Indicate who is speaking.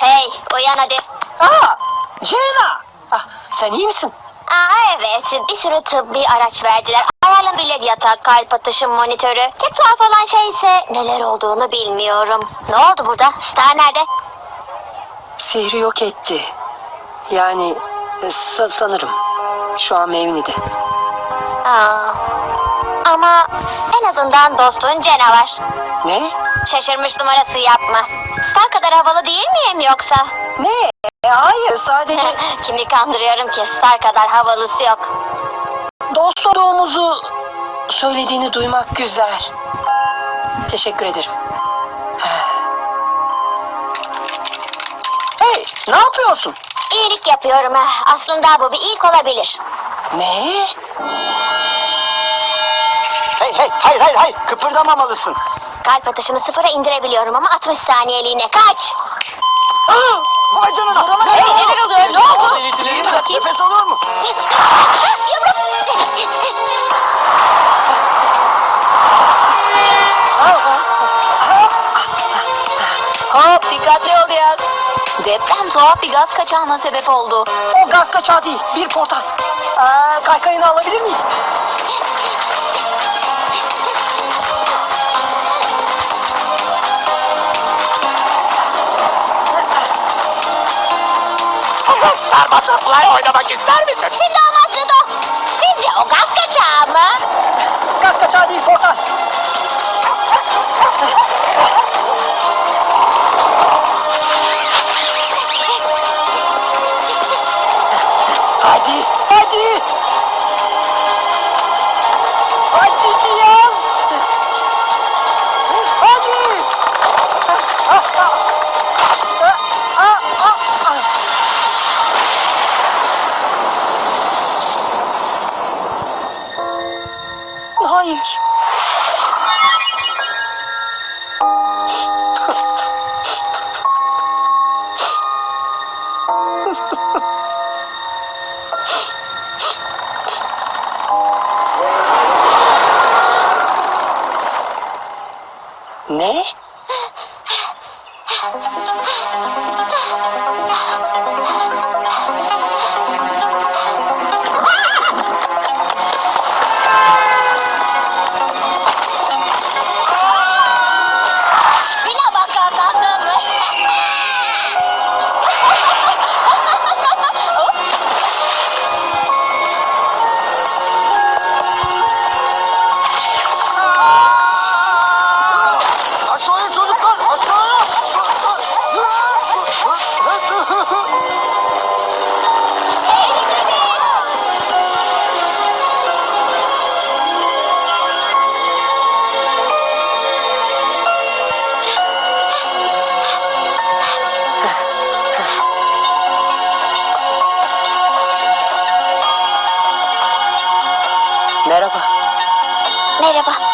Speaker 1: Hey uyan hadi.
Speaker 2: Aa, Ceyna. Ah, sen iyi misin?
Speaker 1: Aa evet bir sürü tıbbi araç verdiler. Ayarlanabilir yatak, kalp atışı monitörü. Tek tuhaf olan şey ise neler olduğunu bilmiyorum. Ne oldu burada? Star nerede?
Speaker 2: Sihri yok etti. Yani e, sa- sanırım. Şu an Mevni'de.
Speaker 1: Aa, ama en azından dostun canavar.
Speaker 2: Ne?
Speaker 1: Şaşırmış numarası yapma. Star kadar havalı değil miyim yoksa?
Speaker 2: Ne? Hayır sadece
Speaker 1: Kimi kandırıyorum ki Star kadar havalısı yok.
Speaker 2: dost olduğumuzu söylediğini duymak güzel. Teşekkür ederim. Hey, ne yapıyorsun?
Speaker 1: İyilik yapıyorum. ha. Aslında bu bir ilk olabilir.
Speaker 2: Ne?
Speaker 3: Hey hey hayır hayır hayır kıpırdamamalısın.
Speaker 1: Kalp atışımı sıfıra indirebiliyorum ama 60 saniyeliğine kaç.
Speaker 3: Aa, vay canına.
Speaker 1: Hey, neler oluyor? Ne oldu?
Speaker 3: İyi mi? Nefes olur mu?
Speaker 4: Hop dikkatli ol Diyaz. Deprem tuhaf bir gaz kaçağına sebep oldu.
Speaker 2: O gaz kaçağı değil, bir portal. Aa, kaykayını alabilir miyim?
Speaker 3: Starbucks'la fly oynamak ister misin?
Speaker 1: Şimdi olmaz Ludo. Sizce o gaz kaçağı mı?
Speaker 2: Gaz kaçağı değil, 哼。呵呵呵。咩？मेरा पा